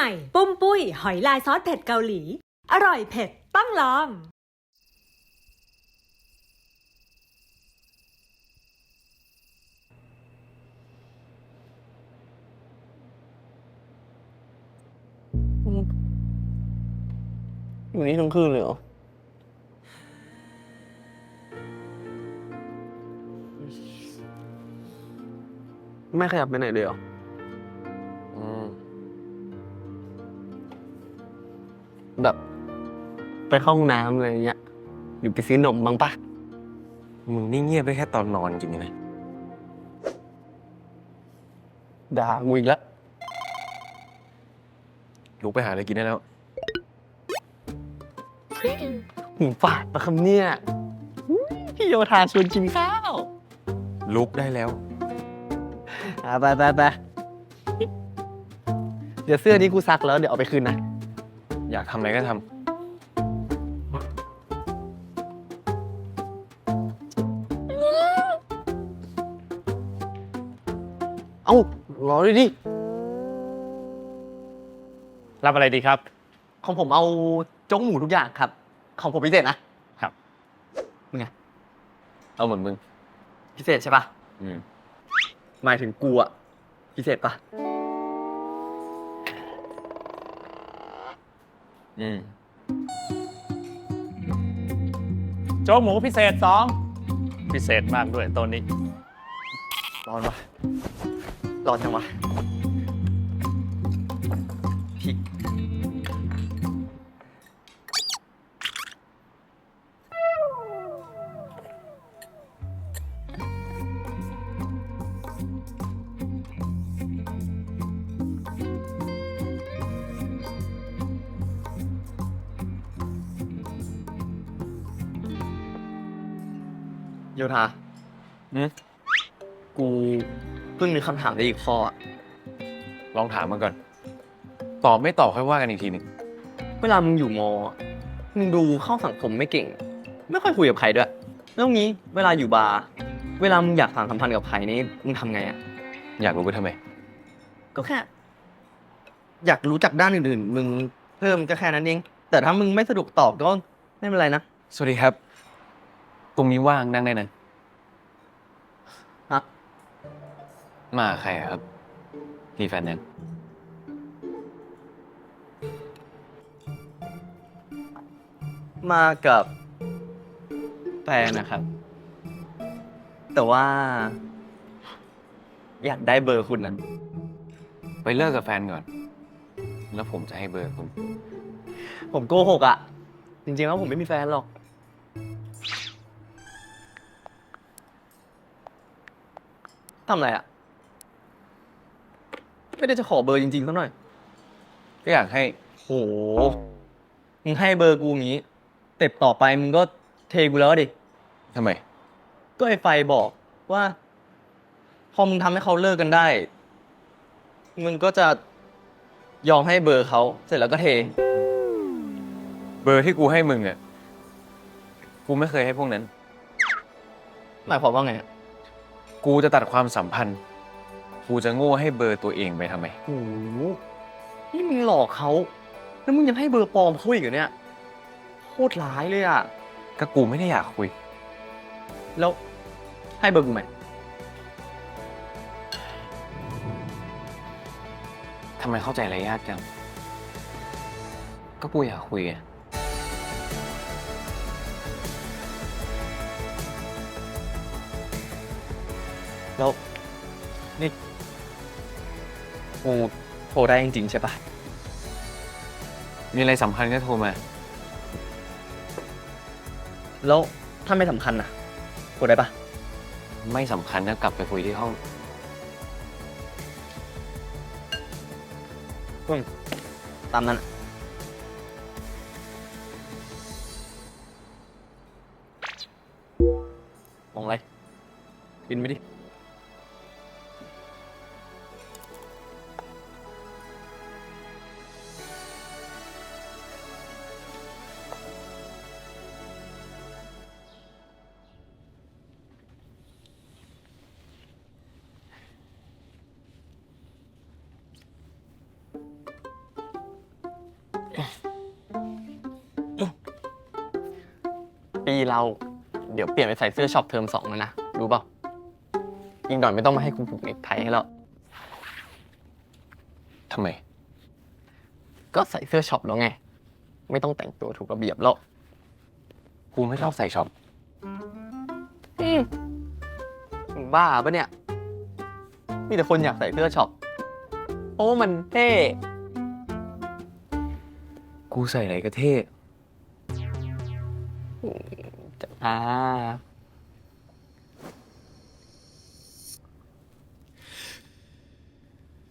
ม่ ปุ้มปุ้ย หอยลายซอสเผ็ดเกาหลี อร่อยเผ็ดต้องลอง อยู่นี่ทั้งคืนเลยเหรอ ไม่ขยับไปไหนเลยเหรอ ไปเข้าห้องน้ำอะไรอย่างเงี้ยหรือไปซื้อนมบ้างปะมึงนี่เงียบได้แค่ตอนนอนจริงๆนะด่ากูอีกแล้วลุกไปหาอะไรกินได้แล้ว หูฝาดปะคำเนี่ยอุ๊ยพี่โยธาชวนกินข้าวลุกได้แล้ว อะไปไปไปเดี๋ยวเสื้อนี้กูซักแล้วเดี๋ยวเอาไปคืนนะ อยากทำอะไรก็ท เอ้ารอด้วยดิ รับอะไรดีครับ ของผมเอาโจ๊กหมูทุกอย่างครับ ของผมพิเศษนะครับมึงไงำเอาเหมือนมึง พิเศษใช่ปะอืมหมายถึงกูอะพิเศษปะอืมโจ๊กหมูพิเศษสองพิเศษมากด้วยตัวนี้ ร้อนวะ ร้อนจังวะพริกโยธา อืม กูเพิ่งนึกคำถามได้อีกข้ออะลองถามมันก่อน ตอบไม่ตอบค่อยว่ากันอีกทีหนึ่งเวลามึงอยู่มอมึงดูเข้าสังคมไม่เก่ง ไม่ค่อยคุยกับใครด้วย แล้วงี้เวลาอยู่บาร์เวลามึงอยากสานสัมพันธ์กับใครนี่มึงทำไงอะอยากรู้ไปทำไม ก็แค่ อยากรู้จักด้านอื่นๆ มึงเพิ่มก็แค่นั้นเอง แต่ถ้ามึงไม่สะดวกตอบก็ไม่เป็นไรนะ สวัสดีครับ ตรงนี้ว่างนั่งได้นะ มาใครครับ มีแฟนยังมากับแฟนนะครับ แต่ว่า อยากได้เบอร์คุณนะไปเลิกกับแฟนก่อน แล้วผมจะให้เบอร์คุณ ผมโกหกอะจริงๆแล้วผมไม่มีแฟนหรอก ทำอะไรอะ ไม่ได้จะขอเบอร์จริงๆสักหน่อย ก็อยากให้ โห มึงให้เบอร์กูงี้เต็บต่อไปมึงก็เทกูแล้วดิ ทำไม ก็ไอ้ไฟบอกว่า พอมึงทำให้เขาเลิกกันได้ มึงก็จะยอมให้เบอร์เขาเสร็จแล้วก็เท เบอร์ที่กูให้มึงอะ กูไม่เคยให้พวกนั้น หมายความว่าไงอะกูจะตัดความสัมพันธ์ กูจะโง่ให้เบอร์ตัวเองไปทำไม โอ้โหนี่มึงหลอกเขาแล้วมึงยังให้เบอร์ปลอมเขาอีกเหรอเนี่ยโคตรร้ายเลยอะ ก็กูไม่ได้อยากคุย แล้วให้เบอร์กูไหมทำไมเข้าใจอะไรยากจัง ก็กูอยากคุยอะแล้วนี่ กูโทรได้จริงๆใช่ปะมีอะไรสำคัญก็โทรมา แล้วถ้าไม่สำคัญนะกดได้ปะไม่สำคัญก็กลับไปคุยที่ห้องอืมตามนั้นอะมองอะไรบินไปดิ เรา เดี๋ยวเปลี่ยนไปใส่เสื้อช็อปเทอมสองแล้วนะ รู้เปล่าอีกหน่อยไม่ต้องมาให้กูผูกเน็กไทให้แล้ว ทำไม ก็ใส่เสื้อช็อปแล้วไง ไม่ต้องแต่งตัวถูกระเบียบแล้ว กูไม่ชอบใส่ช็อป อืมมึงบ้าปะเนี่ย มีแต่คนอยากใส่เสื้อช็อปเพราะว่ามันเท่ กูใส่อะไรก็เท่ อ่า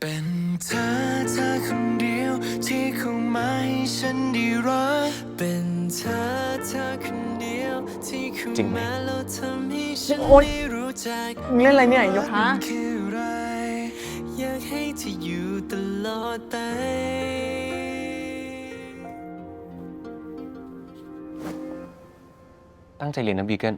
เป็นเธอเธอคนเดียวที่เข้ามาให้ฉันได้รักเป็นเธอเธอคนเดียวที่เข้าจริงไหม มาแล้วทำให้ฉันโอ๊ย ได้รู้จัก มึงเล่นอะไรเนี่ยโยคะมันคืออะไรอยากให้เธออยู่ตลอดไป ตั้งใจเรียนนะบีเกิล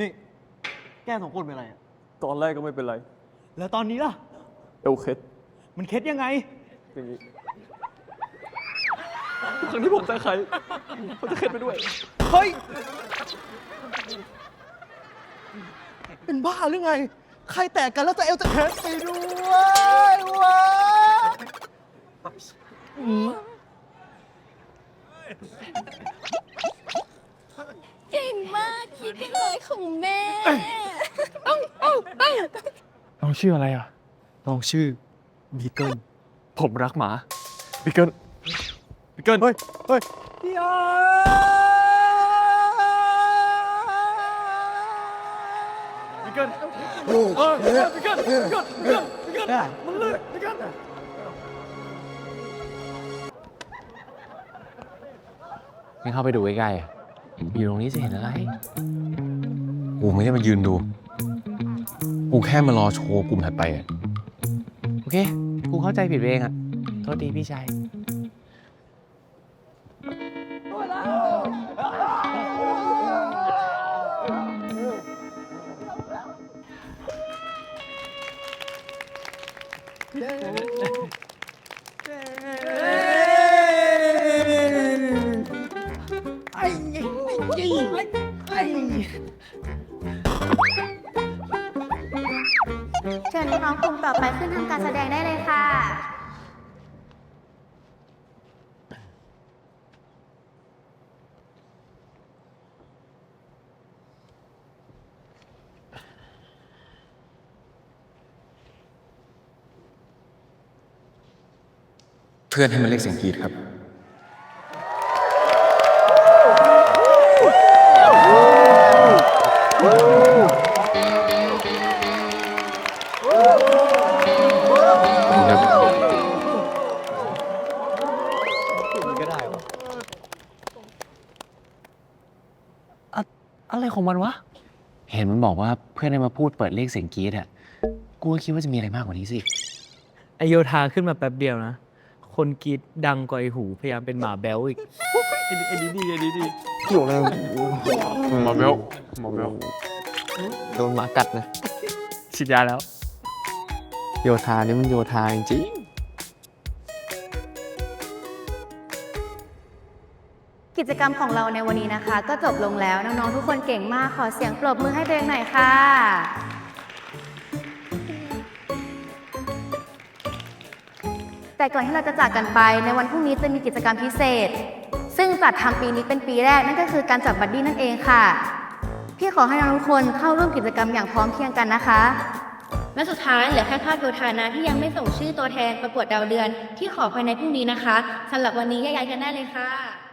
นี่ แก้สองคนเป็นอะไรอะ ตอนแรกก็ไม่เป็นไร แล้วตอนนี้ล่ะ เอลเคสมันเคล็ดยังไง อย่างนี้ทุกครั้งที่ผมจะใครเขาจะเคสไปด้วย เฮ้ย เป็นบ้าหรือไง ใครแตกกันแล้วจะเอลจะเคล็ดไปด้วยวะ เก่งมาก คิดไปเลยของแม่น้องชื่ออะไรอะ น้องชื่อบีเกิลผมรักหมาบีเกิลบีเกิลเฮ้ยเฮ้ยบีเกิลเออบีเกิลบีเกิลบีเกิลบีเกิลมันลื่นบีเกิลไม่เข้าไปดูใกล้ๆ อะอยู่ตรงนี้จะเห็นอะไร กูไม่ได้มายืนดู กูแค่มารอโชว์กลุ่มถัดไปอะโอเค กูเข้าใจผิดเองอะโทษทีพี่ชาย เเชิญน้องๆกลุ่มต่อไปขึ้นทำการแสดงได้เลยค่ะ เพื่อนให้มันเรียกเสียงกรีดครับ ของมันวะ เห็นมันบอกว่าเพื่อนให้มาพูดเปิดเลขเสียงกรีดอะกูก็คิดว่าจะมีอะไรมากกว่านี้สิ ไอโยธาขึ้นมาแป๊บเดียวนะ คนกรีดดังกว่าไอหูพยายามเป็นหมาแบลอีกไอ้นี่ไอ้นี่ดีไอ้นี่ดีอยู่เลยมาเบลมาเบลโดนหมากัดนะฉีดยาแล้ว โยธานี่มันโยธาจริง กิจกรรมของเราในวันนี้นะคะ ก็จบลงแล้วน้องๆทุกคนเก่งมากขอเสียงปรบมือให้ตัวเองหน่อยค่ะ แต่ก่อนที่เราจะจากกันไปในวันพรุ่งนี้จะมีกิจกรรมพิเศษ ซึ่งจัดทำปีนี้เป็นปีแรกนั่นก็คือการจับบัดดี้นั่นเองค่ะ พี่ขอให้น้องทุกคนเข้าร่วมกิจกรรมอย่างพร้อมเพรียงกันนะคะและสุดท้ายเหลือแค่ภาพโยธานะที่ยังไม่ส่งชื่อตัวแทนประกวดดาวเดือนที่ขอภายในพรุ่งนี้นะคะสำหรับวันนี้แยกย้ายกันได้เลยค่ะ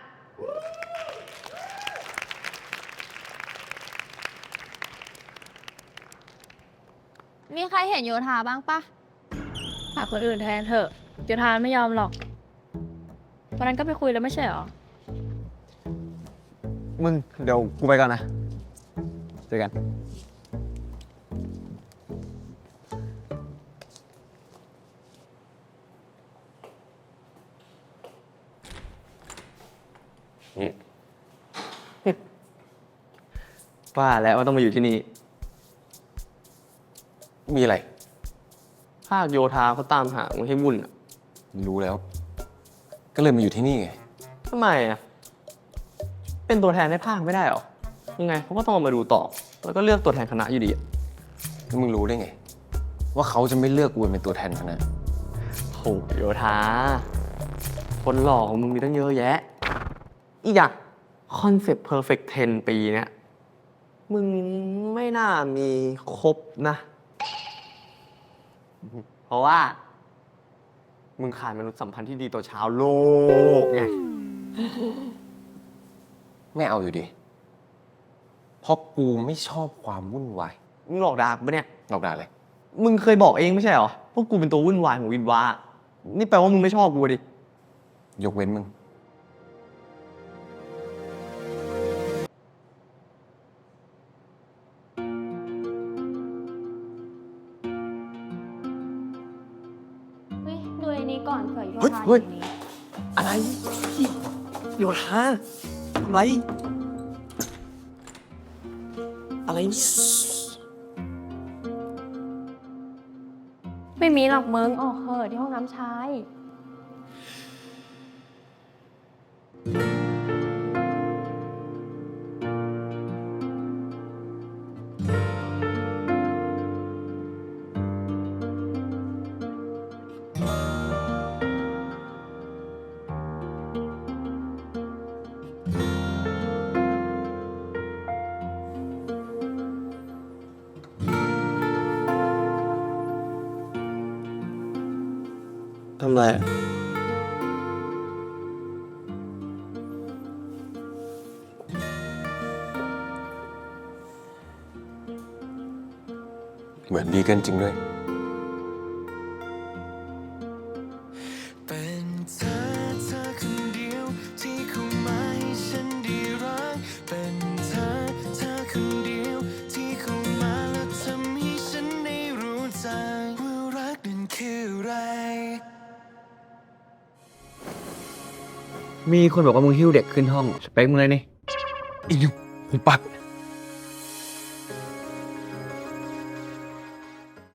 มีใครเห็นโยธาบ้างปะหาคนอื่นแทนเถอะโยธาไม่ยอมหรอก วันนั้นก็ไปคุยแล้วไม่ใช่หรอ มึงเดี๋ยวกูไปก่อนนะ เจอกัน ว่าแล้วว่าต้องมาอยู่ที่นี่ มีอะไร ภาคโยธาเขาตามหามึงให้วุ่นอะรู้แล้ว ก็เลยมาอยู่ที่นี่ไง ทำไมอะเป็นตัวแทนในภาคไม่ได้หรอ ยังไงเขาก็ต้องเอามาดูต่อ แล้วก็เลือกตัวแทนคณะอยู่ดีอะแล้วมึงรู้ได้ไง ว่าเขาจะไม่เลือกกูเป็นตัวแทนคณะโหโยธา คนหล่อของมึงมีตั้งเยอะแยะ อีกอย่างคอนเซปต์ perfect 10 ปีเนี่ย มึงไม่น่ามีครบนะ เพราะว่า มึงขาดมนุษยสัมพันธ์ที่ดีต่อชาวโลกไง ไม่เอาอยู่ดี เพราะกูไม่ชอบความวุ่นวายมึงหลอกด่ากูปะเนี่ย หลอกด่าเลย มึงเคยบอกเองไม่ใช่เหรอพวกกูเป็นตัววุ่นวายของวินวา นี่แปลว่ามึงไม่ชอบกูดิ ยกเว้นมึง ก่อนเผื่อโยเฮ้ยธาอเฮ้ยยู่ในนี้อะไรโยธาอะไร อะไรเนี่ยไม่มีหรอกมึงออกเหอะที่ห้องน้ำชายำไรเหมือนดีกันจริงด้วย มีคนบอกว่ามึงหิ้วเด็กขึ้นห้องสเปคมึงเลยนี่อีนุผมปัก